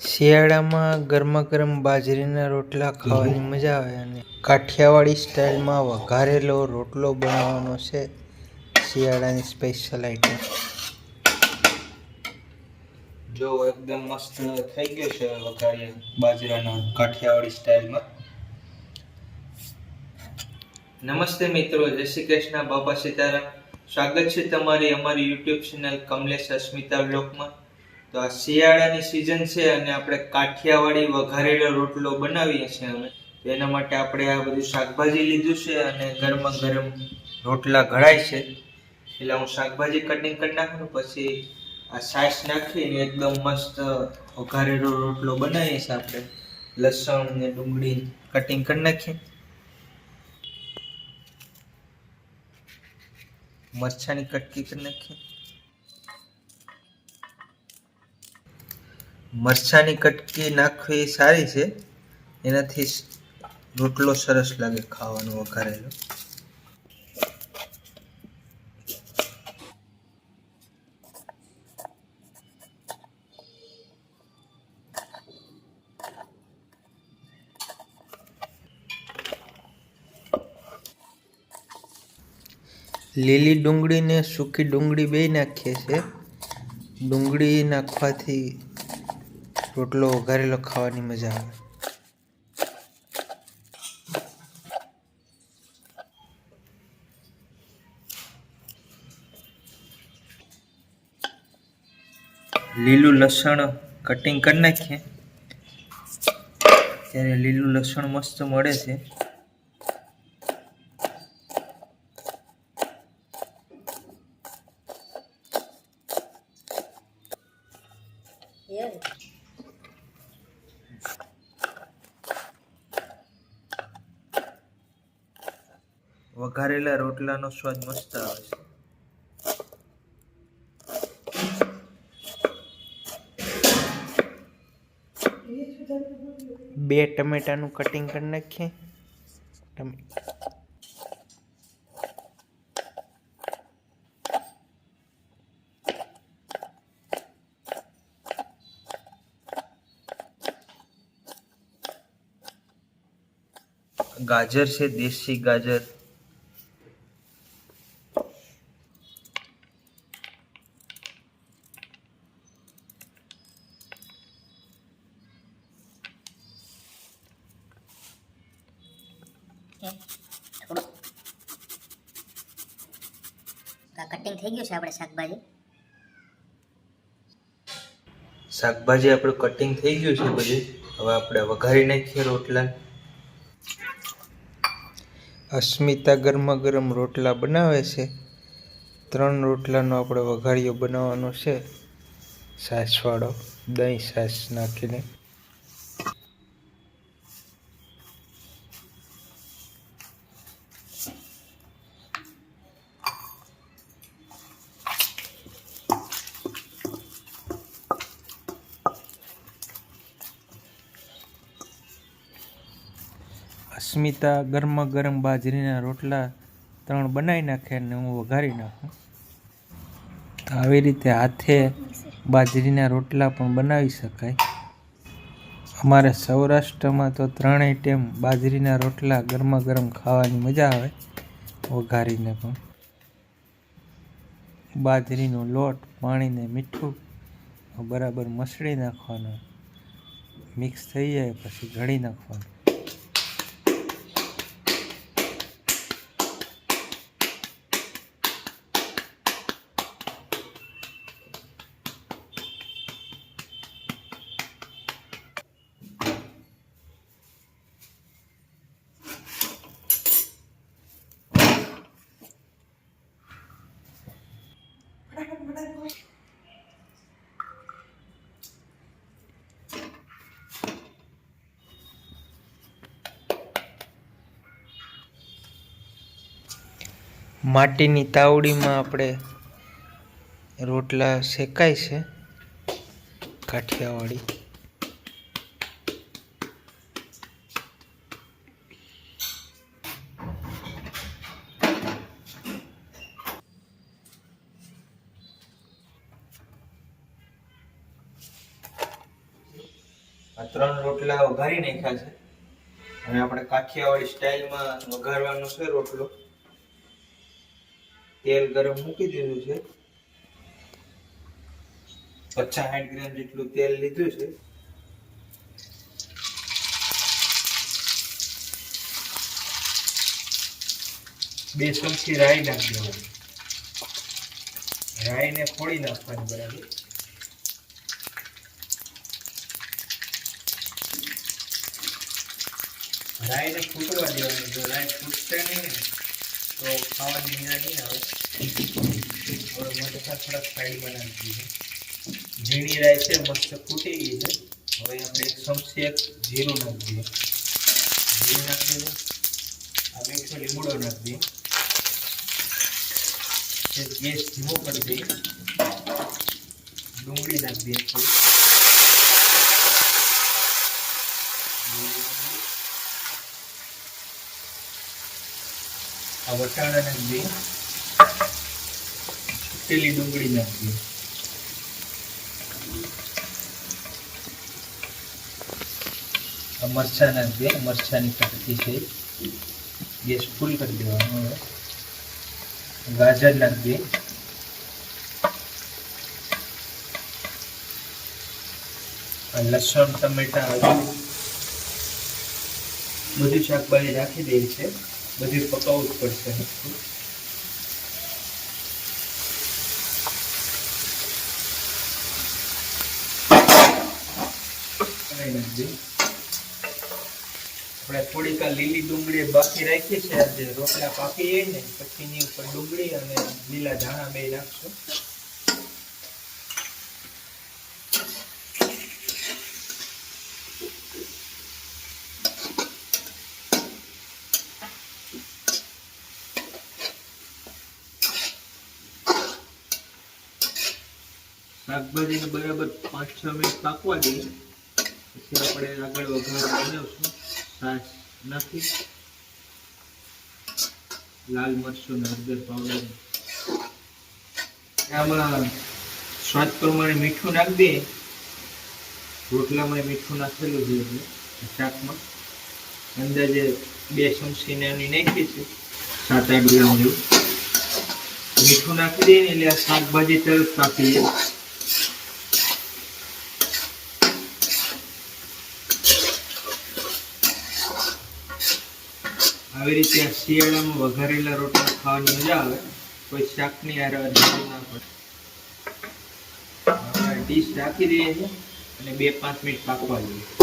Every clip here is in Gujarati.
શિયાળામાં ગરમા ગરમ બાજરીના રોટલા ખાવાની મજા આવે અને કાઠિયાવાડી સ્ટાઇલમાં વઘારેલો રોટલો બનાવવાનો છે શિયાળાની સ્પેશિયલ આઈટમ જો એકદમ મસ્ત થઈ ગયો છે વઘારી બાજરાના કાઠિયાવાડી સ્ટાઇલમાં. નમસ્તે મિત્રો જય શ્રી કૃષ્ણ બાપા સીતારામ. સ્વાગત છે તમારી અમારી યુટ્યુબ ચેનલ કમલેશ અસ્મિતા બ્લોગમાં તો આ શિયાળાની સિઝન છે અને આપણે કાઠિયાવાડી વઘારેલો રોટલો બનાવીએ છીએ અમે. તો એના માટે આપણે આ બધું શાકભાજી લીધું છે અને ગરમા ગરમ રોટલા ઘડાય છે. એટલે હું શાકભાજી કટિંગ કરી નાખું, પછી આ સાસ નાખીને એકદમ મસ્ત વઘારેલો રોટલો બનાવીએ છીએ આપણે. લસણ ને ડુંગળી કટિંગ કરી નાખીએ. મરચાની કટકી કરી નાખીએ. મરચાની કટકી નાખવી સારી છે. એનાથી રોટલો સરસ લાગે ખાવાનો વઘારેલો. લીલી ડુંગળીને સૂકી ડુંગળી બે નાખીએ છીએ. ડુંગળી નાખવાથી રોટલો વઘારેલો ખાવાની મજા આવે. લીલું લસણ કટિંગ કરી નાખીએ. ત્યારે લીલું લસણ મસ્ત મળે છે. વઘારેલા રોટલાનો સ્વાદ મસ્ત આવે છે. બે ટમેટાનું કટિંગ કરી નાખીએ. ગાજર છે, દેશી ગાજર. થોડું કટિંગ થઈ ગયું છે આપણે શાકભાજી? શાકભાજી આપણું કટિંગ થઈ ગયું છે બધું. હવે આપણે વઘારી નાખીએ રોટલા. અસ્મિતા ગરમા ગરમ રોટલા બનાવે છે. ત્રણ રોટલાનો આપણે વઘારીઓ બનાવવાનો છે. સાસવાળો દહીં સાસ નાખીને. અસ્મિતા ગરમા ગરમ બાજરીના રોટલા ત્રણ બનાવી નાખે અને હું વઘારી નાખું. તો આવી રીતે હાથે બાજરીના રોટલા પણ બનાવી શકાય. અમારે સૌરાષ્ટ્રમાં તો ત્રણેય ટાઈમ બાજરીના રોટલા ગરમા ગરમ ખાવાની મજા આવે, વઘારીને પણ. બાજરીનો લોટ પાણીને મીઠું બરાબર મસળી નાખવાનો, મિક્સ થઈ જાય પછી ઘડી નાખવાનું. માટીની તાવડીમાં આપણે રોટલા શેકાય છે, કાઠિયાવાડી. ત્રણ રોટલા વઘારી નાખ્યા છે. અને આપણે કાઠિયાવાડી સ્ટાઇલમાં વઘારવાનો છે રોટલો. તેલ ગરમ મૂકી દીધું છે. પચાસ સાઠ ગ્રામ જેટલું તેલ લીધું છે. બે ચમચી રાઈ નાખી દેવાની. રાઈને ફોડી નાખવાની બરાબર. રાઈને ફૂટવા દેવાની. જો રાઈ ફૂટશે નહીં તો ખાવાની મજા નહીં આવે. હવે મરચાં થોડાક સાઈડમાં બનાવી દઈએ ઝીણી રાઈ છે, મસ્ત ફૂટી ગઈ છે. હવે આપણે એક ચમચી એક જીરું નાખી દઈએ જીરું નાખી દઈએ આ મીઠો લીમડો નાખી દઈએ ગેસ ધીમો કરી દઈએ. ડુંગળી નાખી દઈએ થોડી આ વટાણા નાખજે પેલી ડુંગળી નાખજે આ મરચાં નાખજે મરચાંની કટકી છે. ગેસ ફૂલ કરી દેવાનું હવે. ગાજર નાખજે લસણ, ટમેટા બધી શાકભાજી રાખી દે છે. બધી પકાવવું જ પડશે. આપણે થોડીક લીલી ડુંગળી બાકી રાખી છે. આજે રોટલા પાકી ને પછીની ઉપર ડુંગળી અને લીલા ધાણા બે નાખશું શાકભાજીને બરાબર પાંચ, છ મિનિટ પાકવા દઈએ. પછી આપણે આગળ વઘાર બનાવશું. છાશ નાખી. લાલ મરચું ને હળદર પાવડર. આમાં સ્વાદ પ્રમાણે મીઠું નાખી દઈએ. રોટલામાં મીઠું નાખેલું છે શાકમાં. અંદાજે બે ચમચી નાની નાખી છે. સાત, આઠ ગ્રામ જેવું. મીઠું નાખી દઈએ ને એટલે શાકભાજી તરત પાકી જાય. આવી રીતે શિયાળામાં વઘારેલા રોટલા ખાવાની મજા આવે. કોઈ શાકની જરૂર ના પડે. ડીશ રાખી દઈએ અને બે પાંચ મિનિટ પાકવા દઈએ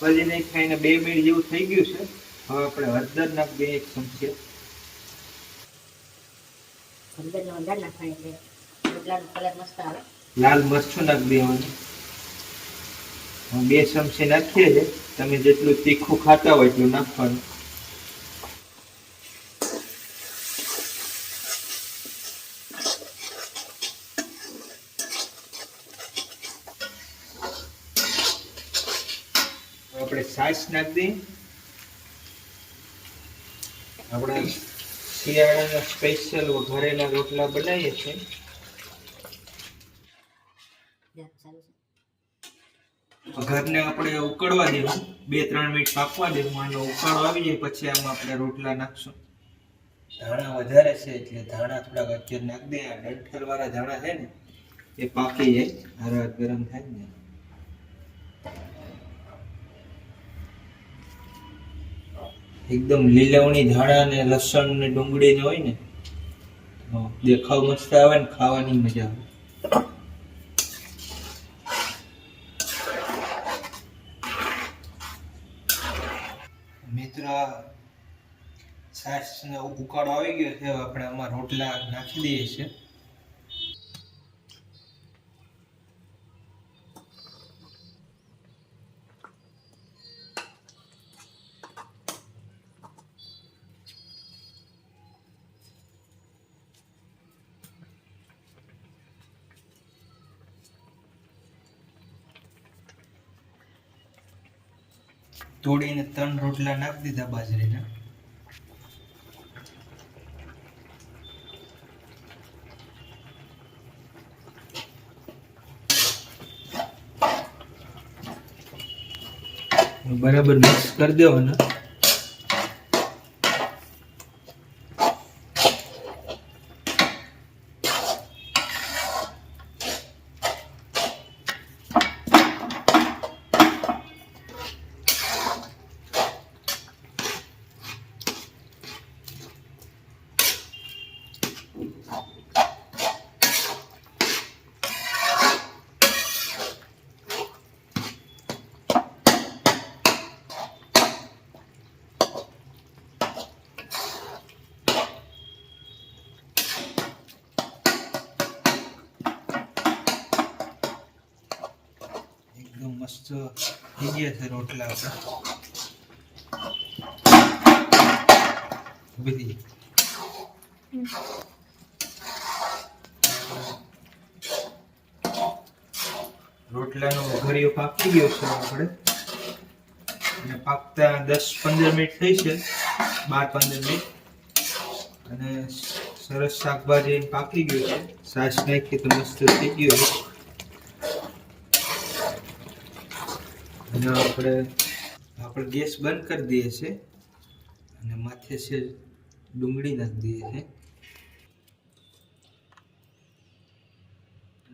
પછી નહીં ખાઈને બે મિનિટ જેવું થઈ ગયું છે. હવે આપણે હળદર નાખ દઈએ એક ચમચી લાલ મરચું નાખ દેવાનું. બે ચમચી નાખીએ છે તમે જેટલું તીખું ખાતા હોય એટલું નાખવાનું હવે આપણે છાશ નાખી આપણે શિયાળાના સ્પેશિયલ વઘારેલા રોટલા બનાવીએ છીએ. ઘરને આપણે ઉકળવા દેવું. બે, ત્રણ મિનિટ પાકવા દેવું. આનો ઉકાળો આવી જાય પછી આમાં આપણે રોટલા નાખશું. ધાણા વધારે છે એટલે ધાણા થોડાક અત્યારે નાખી દે આ ડંઠલ વાળા ધાણા છે ને, એ પાકી જાય. હારા ગરમ થાય ને. એકદમ લીલવણી ધાણા ને લસણ ને ડુંગળી ને હોય ને દેખાવ મસ્ત આવે ને, ખાવાની મજા આવે. મિત્ર છાશ ને ઉકાળો આવી ગયો છે આપણે આમાં રોટલા નાખી દઈએ છીએ. તોડીને ત્રણ રોટલા નાખી દીધા બાજરીના. બરાબર મિક્સ કરી દેવાના એકદમ મસ્ત થઈ ગયા છે. રોટલા આપણા થઈ રોટલાનો વઘારીઓ પાકી ગયો છે આપણે. અને પાકતા દસ પંદર મિનિટ થઈ છે. બાર પંદર મિનિટ. અને સરસ શાકભાજી પાકી ગયું છે. સાસ નાખી તો મસ્ત થઈ ગયું છે. અને આપણે આપણે ગેસ બંધ કરી દઈએ છીએ અને માથે છે ડુંગળી નાખી દઈએ છીએ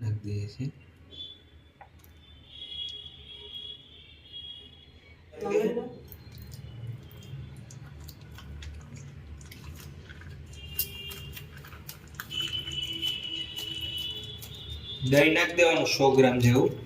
નાખી દઈએ છીએ દહીં નાખી દેવાનું સો ગ્રામ જેવું.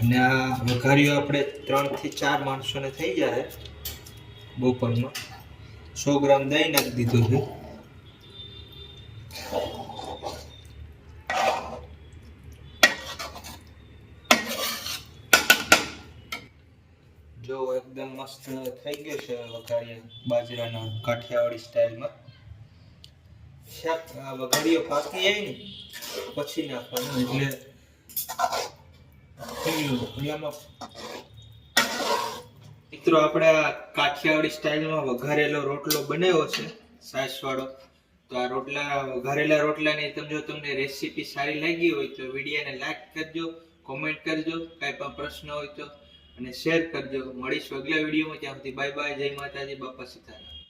અને આ વઘારીઓ આપણે ત્રણથી ચાર માણસોને થઈ જાય બપોરમાં. સો ગ્રામ દહીં નાખી દીધું છે. જો એકદમ મસ્ત થઈ ગયો છે વઘારિયા બાજરાના કાઠિયાવાડી સ્ટાઇલમાં. વઘારીઓ પાકી જાય ને પછી નાખવાનું. એટલે મિત્રો, આપણે આ કાઠિયાવાડી સ્ટાઇલમાં વઘારેલો રોટલો બનાવ્યો છે સાસ વાળો તો આ રોટલા, વઘારેલા રોટલાની તમે જો તમને રેસીપી સારી લાગી હોય તો વિડીયોને લાઈક કરજો કોમેન્ટ કરજો, કાંઈ પણ પ્રશ્ન હોય તો, અને શેર કરજો. મળીશું અગલા વિડીયોમાં. ત્યાં સુધી બાય બાય જય માતાજી. બાપા સીતારામ.